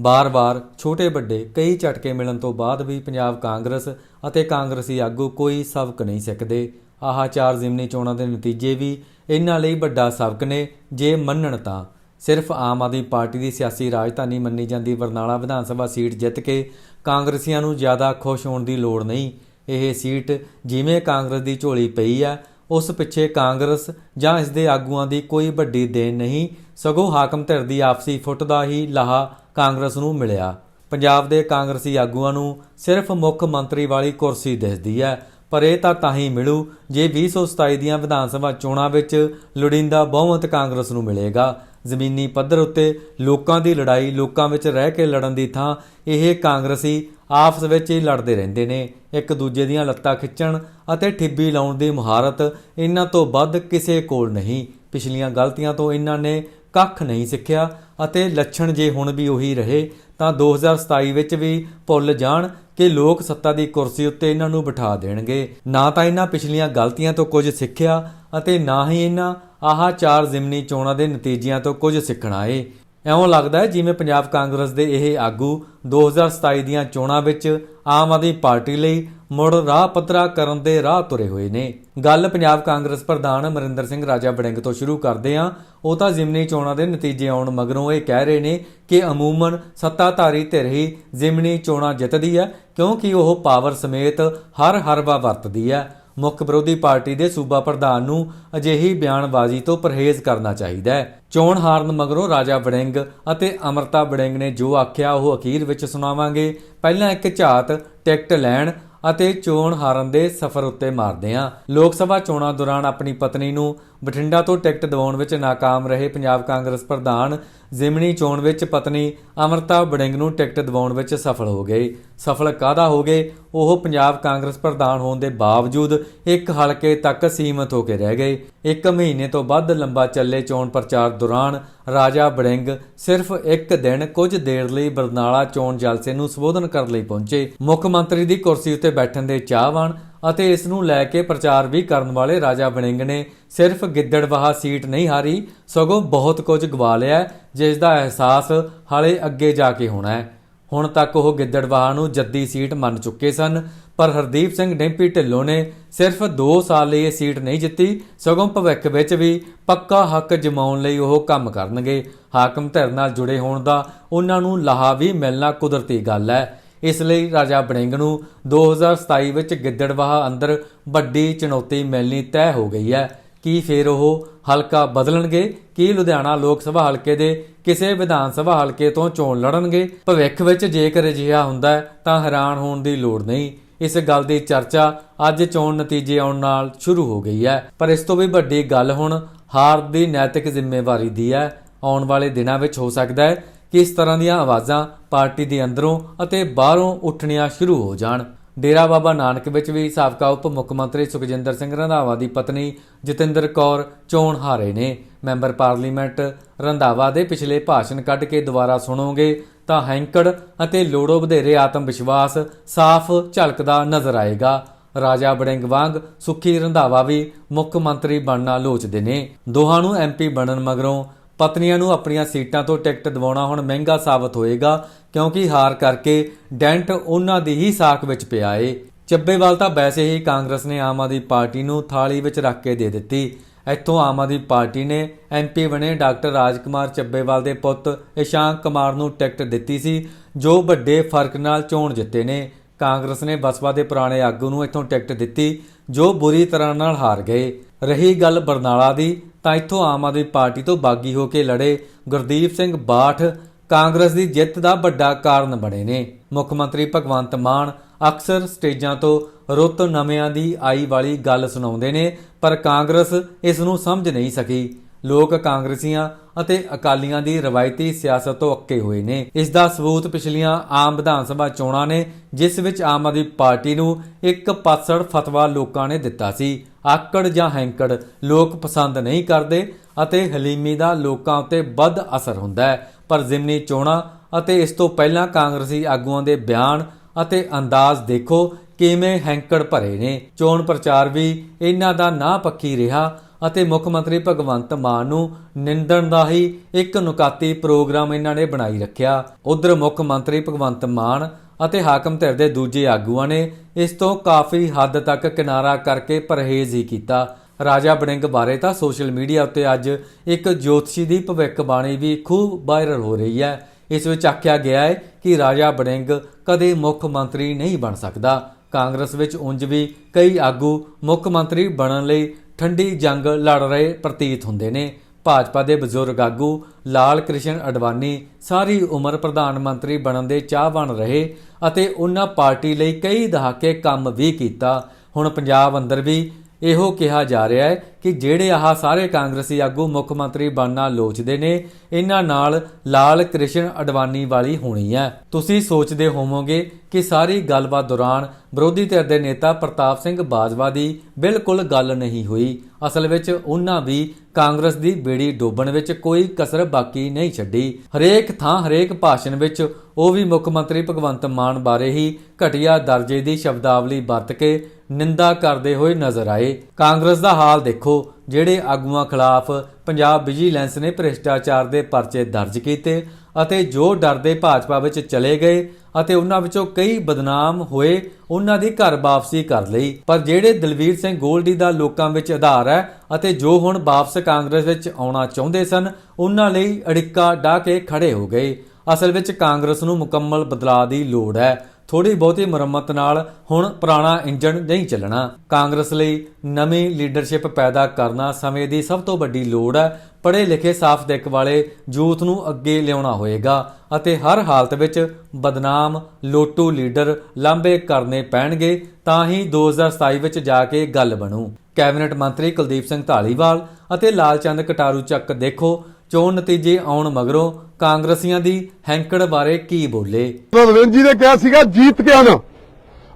ਬਾਰ-ਬਾਰ ਛੋਟੇ-ਵੱਡੇ, ਕਈ ਝਟਕੇ ਮਿਲਣ ਤੋਂ ਬਾਅਦ ਵੀ ਪੰਜਾਬ ਕਾਂਗਰਸ ਅਤੇ ਕਾਂਗਰਸੀ ਆਗੂ ਕੋਈ ਸਬਕ ਨਹੀਂ ਸਿੱਖਦੇ। ਆਹ ਚਾਰ ਜ਼ਿਮਨੀ ਚੋਣਾਂ ਦੇ ਨਤੀਜੇ ਵੀ ਇਹਨਾਂ ਲਈ ਵੱਡਾ ਸਬਕ ਨੇ, ਜੇ ਮੰਨਣ ਤਾਂ। ਸਿਰਫ ਆਮ ਆਦਮੀ ਪਾਰਟੀ ਦੀ ਸਿਆਸੀ ਰਾਜਧਾਨੀ ਮੰਨੀ ਜਾਂਦੀ ਬਰਨਾਲਾ ਵਿਧਾਨ ਸਭਾ ਸੀਟ ਜਿੱਤ ਕੇ ਕਾਂਗਰਸੀਆਂ ਨੂੰ ਜ਼ਿਆਦਾ ਖੁਸ਼ ਹੋਣ ਦੀ ਲੋੜ ਨਹੀਂ। ਇਹ ਸੀਟ ਜਿਵੇਂ ਕਾਂਗਰਸ ਦੀ ਝੋਲੀ ਪਈ ਆ, ਉਸ ਪਿੱਛੇ ਕਾਂਗਰਸ ਜਾਂ ਇਸ ਦੇ ਆਗੂਆਂ ਦੀ ਕੋਈ ਵੱਡੀ ਦੇਣ ਨਹੀਂ, ਸਗੋਂ ਹਾਕਮ ਧਿਰ ਦੀ ਆਪਸੀ ਫੁੱਟ ਦਾ ਹੀ ਲਾਹਾ ਕਾਂਗਰਸ ਨੂੰ ਮਿਲਿਆ। ਪੰਜਾਬ ਦੇ ਕਾਂਗਰਸੀ ਆਗੂਆਂ ਨੂੰ ਸਿਰਫ ਮੁੱਖ ਮੰਤਰੀ ਵਾਲੀ ਕੁਰਸੀ ਦਿਸਦੀ ਹੈ, ਪਰ ਇਹ ਤਾਂ ਤਾਂ ਹੀ ਮਿਲੂ ਜੇ 2027 ਦੀਆਂ ਵਿਧਾਨ ਸਭਾ ਚੋਣਾਂ ਵਿੱਚ ਲੋੜੀਂਦਾ ਬਹੁਮਤ ਕਾਂਗਰਸ ਨੂੰ ਮਿਲੇਗਾ। ਜ਼ਮੀਨੀ ਪੱਧਰ ਉੱਤੇ ਲੋਕਾਂ ਦੀ ਲੜਾਈ, ਲੋਕਾਂ ਵਿੱਚ ਰਹਿ ਕੇ ਲੜਨ ਦੀ ਥਾਂ ਇਹ ਕਾਂਗਰਸੀ ਆਪਸ ਵਿੱਚ ਹੀ ਲੜਦੇ ਰਹਿੰਦੇ ਨੇ। ਇੱਕ ਦੂਜੇ ਦੀਆਂ ਲੱਤਾਂ ਖਿੱਚਣ ਅਤੇ ਠਿੱਬੀ ਲਾਉਣ ਦੀ ਮਹਾਰਤ ਇਹਨਾਂ ਤੋਂ ਵੱਧ ਕਿਸੇ ਕੋਲ ਨਹੀਂ। ਪਿਛਲੀਆਂ ਗਲਤੀਆਂ ਤੋਂ ਇਹਨਾਂ ਨੇ ਕੱਖ ਨਹੀਂ ਸਿੱਖਿਆ ਅਤੇ ਲੱਛਣ ਜੇ ਹੁਣ ਵੀ ਉਹੀ ਰਹੇ, ਤਾਂ 2027 ਵਿੱਚ ਵੀ ਭੁੱਲ ਜਾਣ ਕਿ ਲੋਕ ਸੱਤਾ ਦੀ ਕੁਰਸੀ ਉੱਤੇ ਇਹਨਾਂ ਨੂੰ ਬਿਠਾ ਦੇਣਗੇ। ਨਾ ਤਾਂ ਇਹਨਾਂ ਪਿਛਲੀਆਂ ਗਲਤੀਆਂ ਤੋਂ ਕੁਝ ਸਿੱਖਿਆ ਅਤੇ ਨਾ ਹੀ ਇਹਨਾਂ ਆਹ ਚਾਰ ਜ਼ਿਮਨੀ ਚੋਣਾਂ ਦੇ ਨਤੀਜਿਆਂ ਤੋਂ ਕੁਝ ਸਿੱਖਣਾ ਏ ਐਉਂ ਲੱਗਦਾ ਹੈ ਜਿਵੇਂ ਪੰਜਾਬ ਕਾਂਗਰਸ ਦੇ ਇਹ ਆਗੂ 2027 ਦੀਆਂ ਚੋਣਾਂ ਵਿੱਚ ਆਮ ਆਦਮੀ ਪਾਰਟੀ ਲਈ ਮੁੜ ਰਾਹ ਪੱਧਰਾ ਕਰਨ ਦੇ ਰਾਹ ਤੁਰੇ ਹੋਏ ਨੇ। ਗੱਲ ਪੰਜਾਬ ਕਾਂਗਰਸ ਪ੍ਰਧਾਨ ਅਮਰਿੰਦਰ ਸਿੰਘ ਰਾਜਾ ਵੜਿੰਗ ਤੋਂ ਸ਼ੁਰੂ ਕਰਦੇ ਹਾਂ। ਉਹ ਤਾਂ ਜ਼ਿਮਨੀ ਚੋਣਾਂ ਦੇ ਨਤੀਜੇ ਆਉਣ ਮਗਰੋਂ ਇਹ ਕਹਿ ਰਹੇ ਨੇ ਕਿ ਅਮੂਮਨ ਸੱਤਾਧਾਰੀ ਧਿਰ ਹੀ ਜ਼ਿਮਨੀ ਚੋਣਾਂ ਜਿੱਤਦੀ ਹੈ ਕਿਉਂਕਿ ਉਹ ਪਾਵਰ ਸਮੇਤ ਹਰ ਹਰਬਾ ਵਰਤਦੀ ਹੈ। ਮੁੱਖ ਵਿਰੋਧੀ ਪਾਰਟੀ ਦੇ ਸੂਬਾ ਪ੍ਰਧਾਨ ਨੂੰ ਅਜਿਹੀ ਬਿਆਨਬਾਜ਼ੀ ਤੋਂ ਪਰਹੇਜ਼ ਕਰਨਾ ਚਾਹੀਦਾ ਹੈ। ਚੋਣ ਹਾਰਨ ਮਗਰੋਂ ਰਾਜਾ ਵੜਿੰਗ ਅਤੇ ਅਮਰਤਾ ਵੜਿੰਗ ਨੇ ਜੋ ਆਖਿਆ, ਉਹ ਅਖੀਰ ਵਿੱਚ ਸੁਣਾਵਾਂਗੇ। ਪਹਿਲਾਂ ਇੱਕ ਝਾਤ, ਟਿਕਟ ਲੈਣ ਅਤੇ ਚੋਣ ਹਾਰਨ ਦੇ ਸਫ਼ਰ ਉੱਤੇ ਮਾਰਦੇ ਆ ਲੋਕ ਸਭਾ ਚੋਣਾਂ ਦੌਰਾਨ ਆਪਣੀ ਪਤਨੀ ਨੂੰ ਬਠਿੰਡਾ ਤੋਂ ਟਿਕਟ ਦਿਵਾਉਣ ਵਿੱਚ ਨਾਕਾਮ ਰਹੇ ਪੰਜਾਬ ਕਾਂਗਰਸ ਪ੍ਰਧਾਨ ਜ਼ਿਮਨੀ ਚੋਣ ਵਿੱਚ ਪਤਨੀ ਅਮਰਤਾ ਵੜਿੰਗ ਨੂੰ ਟਿਕਟ ਦਿਵਾਉਣ ਵਿੱਚ ਸਫਲ ਹੋ ਗਏ ਸਫਲ ਕਾਦਾ ਹੋ ਗਏ? ਉਹ ਪੰਜਾਬ ਕਾਂਗਰਸ ਪ੍ਰਧਾਨ ਹੋਣ ਦੇ ਬਾਵਜੂਦ ਇੱਕ ਹਲਕੇ ਤੱਕ ਸੀਮਤ ਹੋ ਕੇ ਰਹਿ ਗਏ। ਇੱਕ ਮਹੀਨੇ ਤੋਂ ਵੱਧ ਲੰਬਾ ਚੱਲੇ ਚੋਣ ਪ੍ਰਚਾਰ ਦੌਰਾਨ ਰਾਜਾ ਬੜਿੰਗ ਸਿਰਫ ਇੱਕ ਦਿਨ ਕੁਝ ਦੇਰ ਲਈ ਬਰਨਾਲਾ ਚੋਣ ਜਲਸੇ ਨੂੰ ਸੰਬੋਧਨ ਕਰਨ ਲਈ ਪਹੁੰਚੇ। ਮੁੱਖ ਮੰਤਰੀ ਦੀ ਕੁਰਸੀ ਉੱਤੇ ਬੈਠਣ ਦੇ ਚਾਹਵਾਨ ਅਤੇ ਇਸ ਨੂੰ ਲੈ ਕੇ ਪ੍ਰਚਾਰ ਵੀ ਕਰਨ ਵਾਲੇ ਰਾਜਾ ਵੜਿੰਗ ਨੇ ਸਿਰਫ ਗਿੱਦੜਵਾਹਾ ਸੀਟ ਨਹੀਂ ਹਾਰੀ, ਸਗੋਂ ਬਹੁਤ ਕੁਝ ਗਵਾ ਲਿਆ ਜਿਸ ਦਾ ਅਹਿਸਾਸ ਹਾਲੇ ਅੱਗੇ ਜਾ ਕੇ ਹੋਣਾ ਹੈ। ਹੁਣ ਤੱਕ ਉਹ ਗਿੱਦੜਵਾਹਾ ਨੂੰ ਜੱਦੀ ਸੀਟ ਮੰਨ ਚੁੱਕੇ ਸਨ, ਪਰ ਹਰਦੀਪ ਸਿੰਘ ਡੈਂਪੀ ਢਿੱਲੋਂ ਨੇ ਸਿਰਫ 2 ਸਾਲ ਲਈ ਇਹ ਸੀਟ ਨਹੀਂ ਜਿੱਤੀ, ਸਗੋਂ ਭਵਿੱਖ ਵਿੱਚ ਵੀ ਪੱਕਾ ਹੱਕ ਜਮਾਉਣ ਲਈ ਉਹ ਕੰਮ ਕਰਨਗੇ। ਹਾਕਮ ਧਿਰ ਨਾਲ ਜੁੜੇ ਹੋਣ ਦਾ ਉਹਨਾਂ ਨੂੰ ਲਾਹਾ ਵੀ ਮਿਲਣਾ ਕੁਦਰਤੀ ਗੱਲ ਹੈ। ਇਸ ਲਈ ਰਾਜਾ ਵੜਿੰਗ ਨੂੰ 2027 ਵਿੱਚ ਗਿੱਦੜਵਾਹਾ ਅੰਦਰ ਵੱਡੀ ਚੁਣੌਤੀ ਮਿਲਣੀ ਤੈਅ ਹੋ ਗਈ ਹੈ। ਕੀ ਫਿਰ ਉਹ ਹਲਕਾ ਬਦਲਣਗੇ? ਕੀ ਲੁਧਿਆਣਾ ਲੋਕ ਸਭਾ ਹਲਕੇ ਦੇ ਕਿਸੇ ਵਿਧਾਨ ਸਭਾ ਹਲਕੇ ਤੋਂ ਚੋਣ ਲੜਨਗੇ? ਭਵਿੱਖ ਵਿੱਚ ਜੇਕਰ ਅਜਿਹਾ ਹੁੰਦਾ ਤਾਂ ਹੈਰਾਨ ਹੋਣ ਦੀ ਲੋੜ ਨਹੀਂ। ਇਸ ਗੱਲ ਦੀ ਚਰਚਾ ਅੱਜ ਚੋਣ ਨਤੀਜੇ ਆਉਣ ਨਾਲ ਸ਼ੁਰੂ ਹੋ ਗਈ ਹੈ। ਪਰ ਇਸ ਤੋਂ ਵੀ ਵੱਡੀ ਗੱਲ ਹੁਣ ਹਾਰ ਦੀ ਨੈਤਿਕ ਜ਼ਿੰਮੇਵਾਰੀ ਦੀ ਹੈ। ਆਉਣ ਵਾਲੇ ਦਿਨਾਂ ਵਿੱਚ ਹੋ ਸਕਦਾ ਹੈ ਕਿ ਇਸ ਤਰ੍ਹਾਂ ਦੀਆਂ ਆਵਾਜ਼ਾਂ ਪਾਰਟੀ ਦੇ ਅੰਦਰੋਂ ਅਤੇ ਬਾਹਰੋਂ ਉੱਠਣੀਆਂ ਸ਼ੁਰੂ ਹੋ ਜਾਣ। ਡੇਰਾ ਬਾਬਾ ਨਾਨਕ ਵਿੱਚ ਵੀ ਸਾਬਕਾ ਉਪ ਮੁੱਖ ਮੰਤਰੀ ਸੁਖਜਿੰਦਰ ਸਿੰਘ ਰੰਧਾਵਾ ਦੀ ਪਤਨੀ ਜਤਿੰਦਰ ਕੌਰ ਚੋਣ ਹਾਰੇ ਨੇ। ਮੈਂਬਰ ਪਾਰਲੀਮੈਂਟ ਰੰਧਾਵਾ ਦੇ ਪਿਛਲੇ ਭਾਸ਼ਣ ਕੱਢ ਕੇ ਦੁਬਾਰਾ ਸੁਣੋਗੇ ਤਾਂ ਹੈਂਕੜ ਅਤੇ ਲੋੜੋ ਵਧੇਰੇ ਆਤਮ ਵਿਸ਼ਵਾਸ ਸਾਫ਼ ਝਲਕਦਾ ਨਜ਼ਰ ਆਏਗਾ। ਰਾਜਾ ਬੜਿੰਗ ਵਾਂਗ ਸੁਖੀ ਰੰਧਾਵਾ ਵੀ ਮੁੱਖ ਮੰਤਰੀ ਬਣਨਾ ਲੋਚਦੇ ਨੇ। ਦੋਹਾਂ ਨੂੰ ਐਮਪੀ ਬਣਨ ਮਗਰੋਂ ਪਤਨੀਆਂ ਨੂੰ ਆਪਣੀਆਂ ਸੀਟਾਂ ਤੋਂ ਟਿਕਟ ਦਿਵਾਉਣਾ ਹੁਣ ਮਹਿੰਗਾ ਸਾਬਤ ਹੋਏਗਾ, ਕਿਉਂਕਿ ਹਾਰ ਕਰਕੇ ਡੈਂਟ ਉਹਨਾਂ ਦੀ ਹੀ ਸਾਖ ਵਿੱਚ ਪਿਆ ਏ। ਚੱਬੇਵਾਲ ਤਾਂ ਵੈਸੇ ਹੀ ਕਾਂਗਰਸ ਨੇ ਆਮ ਆਦਮੀ ਪਾਰਟੀ ਨੂੰ ਥਾਲੀ ਵਿੱਚ ਰੱਖ ਕੇ ਦੇ ਦਿੱਤੀ। ਇੱਥੋਂ ਆਮ ਆਦਮੀ ਪਾਰਟੀ ਨੇ ਐਮਪੀ ਬਣੇ ਡਾਕਟਰ ਰਾਜਕੁਮਾਰ ਚੱਬੇਵਾਲ ਦੇ ਪੁੱਤ ਇਸ਼ਾਂਕ ਕੁਮਾਰ ਨੂੰ ਟਿਕਟ ਦਿੱਤੀ ਸੀ, ਜੋ ਵੱਡੇ ਫ਼ਰਕ ਨਾਲ ਚੋਣ ਜਿੱਤੇ ਨੇ। ਕਾਂਗਰਸ ਨੇ ਬਸਪਾ ਦੇ ਪੁਰਾਣੇ ਆਗੂ ਨੂੰ ਇੱਥੋਂ ਟਿਕਟ ਦਿੱਤੀ, ਜੋ ਬੁਰੀ ਤਰ੍ਹਾਂ ਨਾਲ ਹਾਰ ਗਏ। ਰਹੀ ਗੱਲ ਬਰਨਾਲਾ ਦੀ, ਤਾਂ ਇੱਥੋਂ ਆਮ ਆਦਮੀ ਪਾਰਟੀ ਤੋਂ ਬਾਗੀ ਹੋ ਕੇ ਲੜੇ ਗੁਰਦੀਪ ਸਿੰਘ ਬਾਠ ਕਾਂਗਰਸ ਦੀ ਜਿੱਤ ਦਾ ਵੱਡਾ ਕਾਰਨ ਬਣੇ ਨੇ। ਮੁੱਖ ਮੰਤਰੀ ਭਗਵੰਤ ਮਾਨ ਅਕਸਰ ਸਟੇਜਾਂ ਤੋਂ ਰੁੱਤ ਨਵਿਆਂ ਦੀ ਆਈ ਵਾਲੀ ਗੱਲ ਸੁਣਾਉਂਦੇ ਨੇ, ਪਰ ਕਾਂਗਰਸ ਇਸ ਨੂੰ ਸਮਝ ਨਹੀਂ ਸਕੀ। ਲੋਕ ਕਾਂਗਰਸੀਆਂ ਅਤੇ ਅਕਾਲੀਆਂ ਦੀ ਰਵਾਇਤੀ ਸਿਆਸਤ ਤੋਂ ਅੱਕੇ ਹੋਏ ਨੇ। ਇਸ ਦਾ ਸਬੂਤ ਪਿਛਲੀਆਂ ਆਮ ਵਿਧਾਨ ਸਭਾ ਚੋਣਾਂ ਨੇ, ਜਿਸ ਵਿੱਚ ਆਮ ਆਦਮੀ ਪਾਰਟੀ ਨੂੰ ਇੱਕ ਪਾਸੜ ਫਤਵਾ ਲੋਕਾਂ ਨੇ ਦਿੱਤਾ ਸੀ। ਆਕੜ ਜਾਂ ਹੈਂਕੜ ਲੋਕ ਪਸੰਦ ਨਹੀਂ ਕਰਦੇ ਅਤੇ ਹਲੀਮੀ ਦਾ ਲੋਕਾਂ ਉੱਤੇ ਵੱਧ ਅਸਰ ਹੁੰਦਾ ਹੈ। ਪਰ ਜ਼ਿਮਨੀ ਚੋਣਾਂ ਅਤੇ ਇਸ ਤੋਂ ਪਹਿਲਾਂ ਕਾਂਗਰਸੀ ਆਗੂਆਂ ਦੇ ਬਿਆਨ ਅਤੇ ਅੰਦਾਜ਼ ਦੇਖੋ ਕਿਵੇਂ ਹੈਂਕੜ ਭਰੇ ਨੇ। ਚੋਣ ਪ੍ਰਚਾਰ ਵੀ ਇਹਨਾਂ ਦਾ ਨਾ ਪੱਖੀ ਰਿਹਾ ਅਤੇ ਮੁੱਖ ਮੰਤਰੀ ਭਗਵੰਤ ਮਾਨ ਨੂੰ ਨਿੰਦਣ ਦਾ ਹੀ ਇੱਕ ਨੁਕਾਤੀ ਪ੍ਰੋਗਰਾਮ ਇਹਨਾਂ ਨੇ ਬਣਾਈ ਰੱਖਿਆ। ਉਧਰ ਮੁੱਖ ਮੰਤਰੀ ਭਗਵੰਤ ਮਾਨ ਅਤੇ ਹਾਕਮ ਧਿਰ ਦੇ ਦੂਜੇ ਆਗੂਆਂ ਨੇ ਇਸ ਤੋਂ ਕਾਫੀ ਹੱਦ ਤੱਕ ਕਿਨਾਰਾ ਕਰਕੇ ਪਰਹੇਜ਼ ਹੀ ਕੀਤਾ। ਰਾਜਾ ਬੜਿੰਗ ਬਾਰੇ ਤਾਂ ਸੋਸ਼ਲ ਮੀਡੀਆ ਉੱਤੇ ਅੱਜ ਇੱਕ ਜੋਤਸ਼ੀ ਦੀ ਭਵਿੱਖਬਾਣੀ ਵੀ ਖੂਬ ਵਾਇਰਲ ਹੋ ਰਹੀ ਹੈ। ਇਸ ਵਿੱਚ ਆਖਿਆ ਗਿਆ ਹੈ ਕਿ ਰਾਜਾ ਬੜਿੰਗ ਕਦੇ ਮੁੱਖ ਮੰਤਰੀ ਨਹੀਂ ਬਣ ਸਕਦਾ। ਕਾਂਗਰਸ ਵਿੱਚ ਉਂਝ ਵੀ ਕਈ ਆਗੂ ਮੁੱਖ ਮੰਤਰੀ ਬਣਨ ਲਈ ਠੰਡੀ ਜੰਗ ਲੜ ਰਹੇ ਪ੍ਰਤੀਤ ਹੁੰਦੇ ਨੇ। ਭਾਜਪਾ ਦੇ ਬਜ਼ੁਰਗ ਆਗੂ ਲਾਲ ਕ੍ਰਿਸ਼ਨ ਅਡਵਾਨੀ ਸਾਰੀ ਉਮਰ ਪ੍ਰਧਾਨ ਮੰਤਰੀ ਬਣਨ ਦੇ ਚਾਹਵਾਨ ਰਹੇ ਅਤੇ ਉਹਨਾਂ ਪਾਰਟੀ ਲਈ ਕਈ ਦਹਾਕੇ ਕੰਮ ਵੀ ਕੀਤਾ। ਹੁਣ ਪੰਜਾਬ ਅੰਦਰ ਵੀ ਇਹੋ ਕਿਹਾ ਜਾ ਰਿਹਾ ਹੈ ਕਿ ਜਿਹੜੇ ਆਹ ਸਾਰੇ ਕਾਂਗਰਸੀ ਆਗੂ ਮੁੱਖ ਮੰਤਰੀ ਬਣਨਾ ਲੋਚਦੇ ਨੇ, ਇਹਨਾਂ ਨਾਲ ਲਾਲ ਕ੍ਰਿਸ਼ਨ ਅਡਵਾਨੀ ਵਾਲੀ ਹੋਣੀ ਹੈ। ਤੁਸੀਂ ਸੋਚਦੇ ਹੋਵੋਗੇ ਕਿ ਸਾਰੀ ਗੱਲਬਾਤ ਦੌਰਾਨ ਵਿਰੋਧੀ ਧਿਰ ਦੇ ਨੇਤਾ ਪ੍ਰਤਾਪ ਸਿੰਘ ਬਾਜਵਾ ਦੀ ਬਿਲਕੁਲ ਗੱਲ ਨਹੀਂ ਹੋਈ। ਅਸਲ ਵਿੱਚ ਉਹਨਾਂ ਵੀ ਕਾਂਗਰਸ ਦੀ ਬੇੜੀ ਡੋਬਣ ਵਿੱਚ ਕੋਈ ਕਸਰ ਬਾਕੀ ਨਹੀਂ ਛੱਡੀ। ਹਰੇਕ ਥਾਂ, ਹਰੇਕ ਭਾਸ਼ਣ ਵਿੱਚ ਉਹ ਵੀ ਮੁੱਖ ਮੰਤਰੀ ਭਗਵੰਤ ਮਾਨ ਬਾਰੇ ਹੀ ਘਟੀਆ ਦਰਜੇ ਦੀ ਸ਼ਬਦਾਵਲੀ ਵਰਤ ਕੇ ਨਿੰਦਾ ਕਰਦੇ ਹੋਏ ਨਜ਼ਰ ਆਏ। ਕਾਂਗਰਸ ਦਾ ਹਾਲ ਦੇਖੋ। ਜਿਹੜੇ ਆਗੂਆਂ ਖਿਲਾਫ ਪੰਜਾਬ ਵਿਜੀਲੈਂਸ ਨੇ ਭ੍ਰਿਸ਼ਟਾਚਾਰ ਦੇ ਪਰਚੇ ਦਰਜ ਕੀਤੇ ਅਤੇ ਜੋ ਡਰਦੇ ਭਾਜਪਾ ਵਿੱਚ ਚਲੇ ਗਏ ਅਤੇ ਉਹਨਾਂ ਵਿੱਚੋਂ ਕਈ ਬਦਨਾਮ ਹੋਏ, ਉਹਨਾਂ ਦੀ ਘਰ ਵਾਪਸੀ ਕਰ ਲਈ। ਪਰ ਜਿਹੜੇ ਦਲਵੀਰ ਸਿੰਘ ਗੋਲਡੀ ਦਾ ਲੋਕਾਂ ਵਿੱਚ ਆਧਾਰ ਹੈ ਅਤੇ ਜੋ ਹੁਣ ਵਾਪਸ ਕਾਂਗਰਸ ਵਿੱਚ ਆਉਣਾ ਚਾਹੁੰਦੇ ਸਨ, ਉਹਨਾਂ ਲਈ ਅੜਿੱਕਾ ਢਾ ਕੇ ਖੜੇ ਹੋ ਗਏ। ਅਸਲ ਵਿੱਚ ਕਾਂਗਰਸ ਨੂੰ ਮੁਕੰਮਲ ਬਦਲਾਅ ਦੀ ਲੋੜ ਹੈ। ਥੋੜੀ ਬਹੁਤੀ ਮੁਰੰਮਤ ਨਾਲ ਹੁਣ ਪੁਰਾਣਾ ਇੰਜਣ ਨਹੀਂ ਚੱਲਣਾ। ਕਾਂਗਰਸ ਲਈ ਨਵੀਂ ਲੀਡਰਸ਼ਿਪ ਪੈਦਾ ਕਰਨਾ ਸਮੇਂ ਦੀ ਸਭ ਤੋਂ ਵੱਡੀ ਲੋੜ ਹੈ। ਪੜ੍ਹੇ ਲਿਖੇ ਸਾਫ਼ ਦਿੱਕ ਵਾਲੇ ਯੂਥ ਨੂੰ ਅੱਗੇ ਲਿਆਉਣਾ ਹੋਏਗਾ ਅਤੇ ਹਰ ਹਾਲਤ ਵਿੱਚ ਬਦਨਾਮ, ਲੋਟੂ ਲੀਡਰ ਲਾਂਬੇ ਕਰਨੇ ਪੈਣਗੇ ਤਾਂ ਹੀ 2027 ਵਿੱਚ ਜਾ ਕੇ ਗੱਲ ਬਣੂ। ਕੈਬਨਿਟ ਮੰਤਰੀ ਕੁਲਦੀਪ ਸਿੰਘ ਢਾਲੀਵਾਲ ਅਤੇ ਲਾਲਚੰਦ ਕਟਾਰੂ ਚੱਕ ਦੇਖੋ ਚੋਣ ਨਤੀਜੇ ਆਉਣ ਮਗਰੋਂ ਕਾਂਗਰਸੀਆਂ ਦੀ ਹੈਂਕੜ ਬਾਰੇ ਕੀ ਬੋਲੇ? ਰਵਿੰਦਰ ਜੀ ਨੇ ਕਿਹਾ ਸੀਗਾ, ਜੀਤ ਕੇ ਆਣਾ।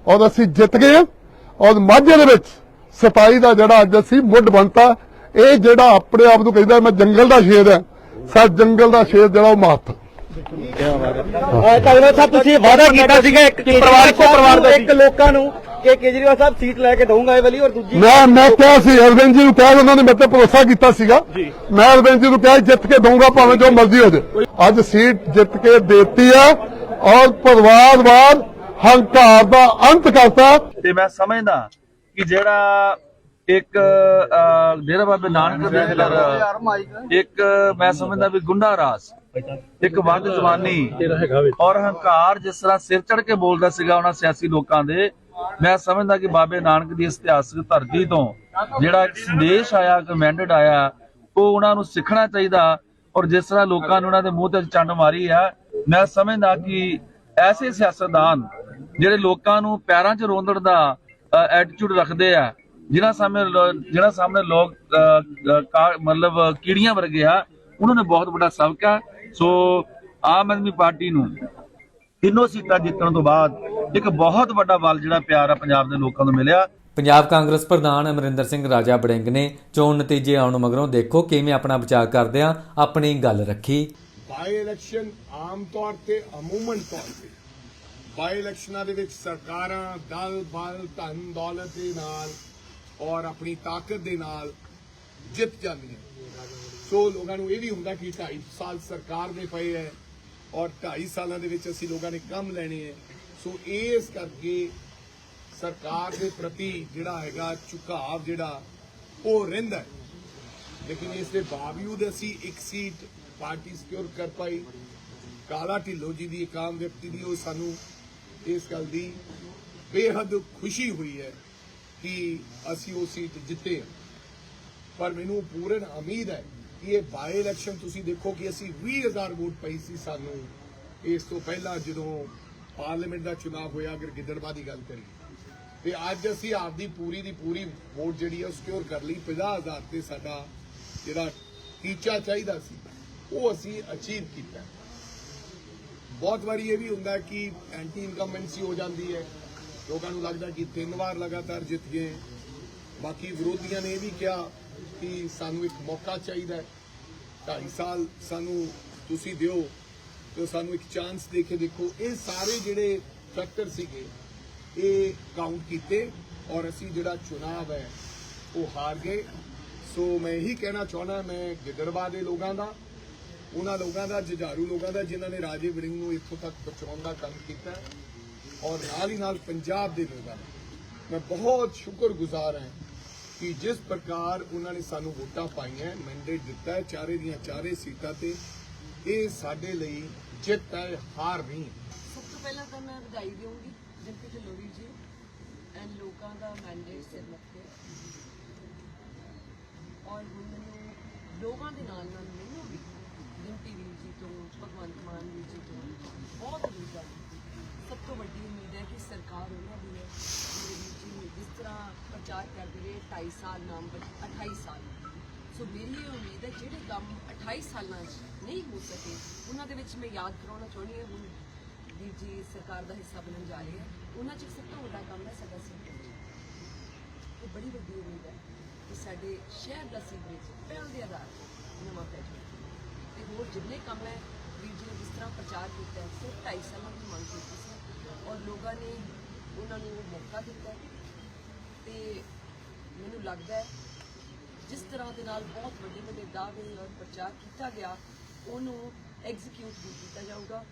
ਔਰ ਅਸੀਂ ਜਿੱਤ ਗਏ ਹਾਂ। ਔਰ ਮਾਝੇ ਦੇ ਵਿੱਚ ਸਿਪਾਹੀ ਦਾ ਜਿਹੜਾ ਅੱਜ ਅਸੀਂ ਮੁੱਢ ਬਣਤਾ, ਇਹ ਜਿਹੜਾ ਆਪਣੇ ਆਪ ਨੂੰ ਕਹਿੰਦਾ, ਮੈਂ ਜੰਗਲ ਦਾ ਸ਼ੇਰ ਹਾਂ। ਸਾ ਜੰਗਲ ਦਾ ਸ਼ੇਰ ਜਿਹੜਾ ਉਹ ਮਾਤ ਕਲਵਰ ਸਾਹਿਬ ਤੁਸੀਂ ਵਾਅਦਾ ਕੀਤਾ ਸੀਗਾ ਇੱਕ ਪਰਿਵਾਰ ਇੱਕੋ ਪਰਿਵਾਰ ਦਾ ਇੱਕ ਲੋਕਾਂ ਨੂੰ ਕਿ ਕੇਜਰੀਵਾਲ ਸਾਹਿਬ ਸੀਟ ਲੈ ਕੇ ਦਊਂਗਾ ਇਹ ਵਾਲੀ ਔਰ ਦੂਜੀ ਮੈਂ ਮੈਂ ਕਿਹਾ ਸੀ ਅਰਵਿੰਦ ਜੀ ਨੂੰ ਕਿਹਾ ਉਹਨਾਂ ਨੇ ਮੇਰੇ ਤੇ ਭਰੋਸਾ ਕੀਤਾ ਸੀਗਾ। ਮੈਂ ਅਰਵਿੰਦ ਜੀ ਨੂੰ ਕਿਹਾ ਜਿੱਤ ਕੇ ਦਊਂਗਾ ਭਾਵੇਂ ਜੋ ਮਰਜ਼ੀ ਹੋ ਅੱਜ ਸੀਟ ਜਿੱਤ ਕੇ ਦੇਤੀ ਆ ਔਰ ਪਰਿਵਾਰਵਾਦ ਹੰਕਾਰ ਦਾ ਅੰਤ ਕਰਤਾ। ਤੇ ਮੈਂ ਸਮਝਦਾ ਕਿ ਜਿਹੜਾ ਇੱਕ ਡੇਰਾ ਬਾਬੇ ਨਾਨਕ ਦੇ ਅੰਦਰ ਇੱਕ ਮੈਂ ਸਮਝਦਾ ਵੀ ਗੁੰਡਾ ਰਾਜ, ਇੱਕ ਵੱਧ ਜਵਾਨੀ ਔਰ ਹੰਕਾਰ ਜਿਸ ਤਰ੍ਹਾਂ ਸਿਰ ਚੜ ਕੇ ਬੋਲਦਾ ਸੀਗਾ ਉਹਨਾਂ ਸਿਆਸੀ ਲੋਕਾਂ ਦੇ, ਮੈਂ ਸਮਝਦਾ ਕਿ ਬਾਬੇ ਨਾਨਕ ਦੀ ਇਤਿਹਾਸਕ ਧਰਤੀ ਤੋਂ ਜਿਹੜਾ ਇੱਕ ਸੰਦੇਸ਼ ਆਇਆ ਕਮੈਂਡਡ ਆਇਆ, ਉਹ ਉਹਨਾਂ ਨੂੰ ਸਿੱਖਣਾ ਚਾਹੀਦਾ ਔਰ ਜਿਸ ਤਰ੍ਹਾਂ ਲੋਕਾਂ ਨੇ ਉਹਨਾਂ ਦੇ ਮੂੰਹ ਤੇ ਚੰਡ ਮਾਰੀ ਆ, ਮੈਂ ਸਮਝਦਾ ਕਿ ਐਸੇ ਸਿਆਸਤਦਾਨ ਜਿਹੜੇ ਲੋਕਾਂ ਨੂੰ ਪੈਰਾਂ 'ਚ ਰੋਂਦਣ ਦਾ ਐਟੀਟਿਊਡ ਰੱਖਦੇ ਆ ਜਿਨ੍ਹਾਂ ਸਾਹਮਣੇ ਜਿਨ੍ਹਾਂ ਸਾਹਮਣੇ ਲੋਕ ਮਤਲਬ ਕੀੜੀਆਂ ਵਰਗੇ ਆ ਉਹਨਾਂ ਨੇ ਬਹੁਤ ਵੱਡਾ ਸਬਕ ਆ। ਸੋ ਆਮ ਆਦਮੀ ਪਾਰਟੀ ਨੂੰ ਤਿੰਨੋਂ ਸੀਟਾਂ ਜਿੱਤਣ ਤੋਂ ਬਾਅਦ ਇੱਕ ਬਹੁਤ ਵੱਡਾ ਬਲ ਜਿਹੜਾ ਪਿਆਰ ਆ ਪੰਜਾਬ ਦੇ ਲੋਕਾਂ ਨੂੰ ਮਿਲਿਆ। ਪੰਜਾਬ ਕਾਂਗਰਸ ਪ੍ਰਧਾਨ ਅਮਰਿੰਦਰ ਸਿੰਘ ਰਾਜਾ ਬੜਿੰਗ ਨੇ ਚੋਣ ਨਤੀਜੇ ਆਉਣ ਮਗਰੋਂ ਦੇਖੋ ਕਿਵੇਂ ਆਪਣਾ ਬਚਾਅ ਕਰਦਿਆਂ ਆਪਣੀ ਗੱਲ ਰੱਖੀ। ਬਾਈ ਇਲੈਕਸ਼ਨ ਆਮ ਤੌਰ ਤੇ ਅਮੂਮਨ ਤੌਰ ਤੇ ਬਾਈ ਇਲੈਕਸ਼ਨਾਂ ਦੇ ਵਿੱਚ ਸਰਕਾਰਾਂ ਦਲ ਬਲ ਧਨ ਦੌਲਤ ਦੇ ਨਾਲ ਔਰ ਆਪਣੀ ਤਾਕਤ ਦੇ ਨਾਲ ਜਿੱਤ ਜਾਂਦੀਆਂ ਸੋ ਲੋਕਾਂ ਨੂੰ ਇਹ ਵੀ ਹੁੰਦਾ ਕਿ 2.5 ਸਾਲ ਸਰਕਾਰ ਦੇ ਪਏ ਹੈ ਔਰ 2.5 ਸਾਲਾਂ ਦੇ ਵਿੱਚ ਅਸੀਂ ਲੋਕਾਂ ਨੇ ਕੰਮ ਲੈਣੇ ਹੈ। ਸੋ ਇਸ ਕਰਕੇ ਸਰਕਾਰ ਦੇ ਪ੍ਰਤੀ ਜਿਹੜਾ ਹੈਗਾ ਝੁਕਾਅ ਜਿਹੜਾ, ਉਹ ਰਹਿੰਦਾ ਲੇਕਿਨ ਇਸ ਦੇ ਬਾਵਜੂਦ ਅਸੀਂ ਇੱਕ ਸੀਟ ਪਾਰਟੀ ਸਿਕਿਉਰ ਕਰ ਪਾਈ। ਕਾਲਾ ਢਿੱਲੋਂ ਜੀ ਦੀ ਇੱਕ ਆਮ ਵਿਅਕਤੀ ਦੀ ਉਹ ਸਾਨੂੰ ਇਸ ਗੱਲ ਦੀ ਬੇਹੱਦ ਖੁਸ਼ੀ ਹੋਈ ਹੈ ਕਿ ਅਸੀਂ ਉਹ ਸੀਟ ਜਿੱਤੇ ਹਾਂ। ਪਰ ਮੈਨੂੰ ਪੂਰਨ ਉਮੀਦ ਹੈ ਕਿ ਇਹ ਬਾਈ ਇਲੈਕਸ਼ਨ ਤੁਸੀਂ ਦੇਖੋ ਕਿ ਅਸੀਂ 20000 ਵੋਟ ਪਈ ਸੀ ਸਾਨੂੰ। ਇਸ ਤੋਂ ਪਹਿਲਾਂ ਜਦੋਂ ਪਾਰਲੀਮੈਂਟ ਦਾ ਚੁਣਾਵ ਹੋਇਆ, ਅਗਰ ਗਿੱਦੜਬਾਹ ਦੀ ਗੱਲ ਕਰੀਏ, ਤੇ ਅੱਜ ਅਸੀਂ ਆਪਦੀ ਪੂਰੀ ਦੀ ਪੂਰੀ ਵੋਟ ਜਿਹੜੀ ਹੈ ਉਹ ਸਿਕਿਉਰ ਕਰ ਲਈ। 50000 ਤੇ ਸਾਡਾ ਜਿਹੜਾ ਟੀਚਾ ਚਾਹੀਦਾ ਸੀ, ਉਹ ਅਸੀਂ ਅਚੀਵ ਕੀਤਾ। ਬਹੁਤ ਵਾਰੀ ਇਹ ਵੀ ਹੁੰਦਾ ਕਿ ਐਂਟੀ ਇਨਕਮਬੈਂਸੀ ਹੋ ਜਾਂਦੀ ਹੈ। ਲੋਕਾਂ ਨੂੰ ਲੱਗਦਾ ਕਿ ਤਿੰਨ ਵਾਰ ਲਗਾਤਾਰ ਜਿੱਤ ਗਏ। ਬਾਕੀ ਵਿਰੋਧੀਆਂ ਨੇ ਇਹ ਵੀ ਕਿਹਾ ਕਿ ਸਾਨੂੰ ਇੱਕ ਮੌਕਾ ਚਾਹੀਦਾ ਹੈ। 2.5 ਸਾਲ ਸਾਨੂੰ ਤੁਸੀਂ ਦਿਓ ਤੇ ਸਾਨੂੰ ਇੱਕ ਚਾਂਸ ਦੇ ਕੇ ਦੇਖੋ। ਇਹ ਸਾਰੇ ਜਿਹੜੇ ਫੈਕਟਰ ਸੀਗੇ, ਇਹ ਕਾਊਂਟ ਕੀਤੇ ਔਰ ਅਸੀਂ ਜਿਹੜਾ ਚੁਣਾਵ ਹੈ, ਉਹ ਹਾਰ ਗਏ। ਸੋ ਮੈਂ ਇਹੀ ਕਹਿਣਾ ਚਾਹੁੰਦਾ, ਮੈਂ ਗਿੱਦੜਵਾ ਦੇ ਲੋਕਾਂ ਦਾ, ਉਹਨਾਂ ਲੋਕਾਂ ਦਾ, ਜੁਝਾਰੂ ਲੋਕਾਂ ਦਾ, ਜਿਨ੍ਹਾਂ ਨੇ ਰਾਜੇ ਵਰਿੰਗ ਨੂੰ ਇੱਥੋਂ ਤੱਕ ਪਹੁੰਚਾਉਣ ਦਾ ਕੰਮ ਕੀਤਾ। ਔਰ ਨਾਲ ਹੀ ਨਾਲ ਪੰਜਾਬ ਦੇ ਲੋਕਾਂ ਦਾ ਮੈਂ ਬਹੁਤ ਸ਼ੁਕਰਗੁਜ਼ਾਰ ਹਾਂ ਕਿ ਜਿਸ ਪ੍ਰਕਾਰ ਉਹਨਾਂ ਨੇ ਸਾਨੂੰ ਵੋਟਾਂ ਪਾਈਆਂ ਮੈਂਡੇਟ ਦਿੱਤਾ ਹੈ ਚਾਰੇ ਦੀਆਂ ਚਾਰੇ ਸੀਟਾਂ ਤੇ ਇਹ ਸਾਡੇ ਲਈ ਜਿੱਤ ਹੈ ਹਾਰ ਨਹੀਂ ਸਭ ਤੋਂ ਪਹਿਲਾਂ ਤਾਂ ਮੈਂ ਵਧਾਈ ਦੇਵਾਂਗੀ ਜਿੰਪੀ ਢਿੱਲੋਂ ਜੀ ਐਂਡ ਲੋਕਾਂ ਦਾ ਮੈਂਡੇਟ ਸਿਰ ਮੱਥੇ ਔਰ ਹੁਣ ਮੈਨੂੰ ਲੋਕਾਂ ਦੇ ਨਾਲ ਨਾਲ ਮੈਨੂੰ ਵੀ ਜਿੰਪੀ ਵੀਰ ਜੀ ਤੋਂ ਭਗਵੰਤ ਮਾਨ ਵੀਰ ਜੀ ਤੋਂ ਬਹੁਤ ਉਮੀਦ ਸਭ ਤੋਂ ਵੱਡੀ ਉਮੀਦ ਹੈ ਕਿ ਸਰਕਾਰ ਉਹਨਾਂ ਦੀ ਹੈ, ਮੇਰੇ ਵੀਰ ਜੀ ਨੇ ਜਿਸ ਤਰ੍ਹਾਂ ਪ੍ਰਚਾਰ ਕਰਦੇ ਰਹੇ 2.5 ਸਾਲ ਨਾਮ ਬਚ 28 ਸਾਲ। ਸੋ ਮੇਰੀ ਇਹ ਉਮੀਦ ਹੈ, ਜਿਹੜੇ ਕੰਮ 28 ਸਾਲਾਂ 'ਚ ਨਹੀਂ ਹੋ ਸਕੇ, ਉਹਨਾਂ ਦੇ ਵਿੱਚ ਮੈਂ ਯਾਦ ਕਰਾਉਣਾ ਚਾਹੁੰਦੀ ਹਾਂ, ਹੁਣ ਵੀਰ ਜੀ ਸਰਕਾਰ ਦਾ ਹਿੱਸਾ ਬਣਨ ਜਾ ਰਹੇ ਹੈ, ਉਹਨਾਂ 'ਚ ਸਭ ਤੋਂ ਵੱਡਾ ਕੰਮ ਹੈ ਸਾਡਾ ਸੀਵਰੇਜ। ਇਹ ਬੜੀ ਵੱਡੀ ਉਮੀਦ ਹੈ ਕਿ ਸਾਡੇ ਸ਼ਹਿਰ ਦਾ ਸੀਵਰੇਜ ਪਹਿਲ ਦੇ ਆਧਾਰ ਤੇ ਨਵਾਂ ਪੈ ਜਾਵੇ। ਤੇ ਹੋਰ ਜਿੰਨੇ ਕੰਮ ਹੈ, ਵੀਰ ਜੀ ਨੇ ਜਿਸ ਤਰ੍ਹਾਂ ਪ੍ਰਚਾਰ ਕੀਤਾ ਹੈ ਸਿਰਫ 2.5 ਸਾਲਾਂ ਦੀ ਮੰਗ ਕੀਤੀ ਸੀ। ਔਰ ਲੋਕਾਂ ਨੇ ਉਹਨਾਂ ਨੂੰ ਉਹ ਮੌਕਾ ਦਿੱਤਾ ਹੈ ਤੇ ਮੈਨੂੰ ਲੱਗਦਾ ਹੈ ਜਿਸ ਤਰ੍ਹਾਂ ਦੇ ਨਾਲ ਬਹੁਤ ਵੱਡੇ ਵੱਡੇ ਦਾਅਵੇ ਔਰ ਪ੍ਰਚਾਰ ਕੀਤਾ ਗਿਆ, ਉਹਨੂੰ ਐਗਜ਼ੀਕਿਊਟ ਵੀ ਕੀਤਾ ਜਾਊਗਾ।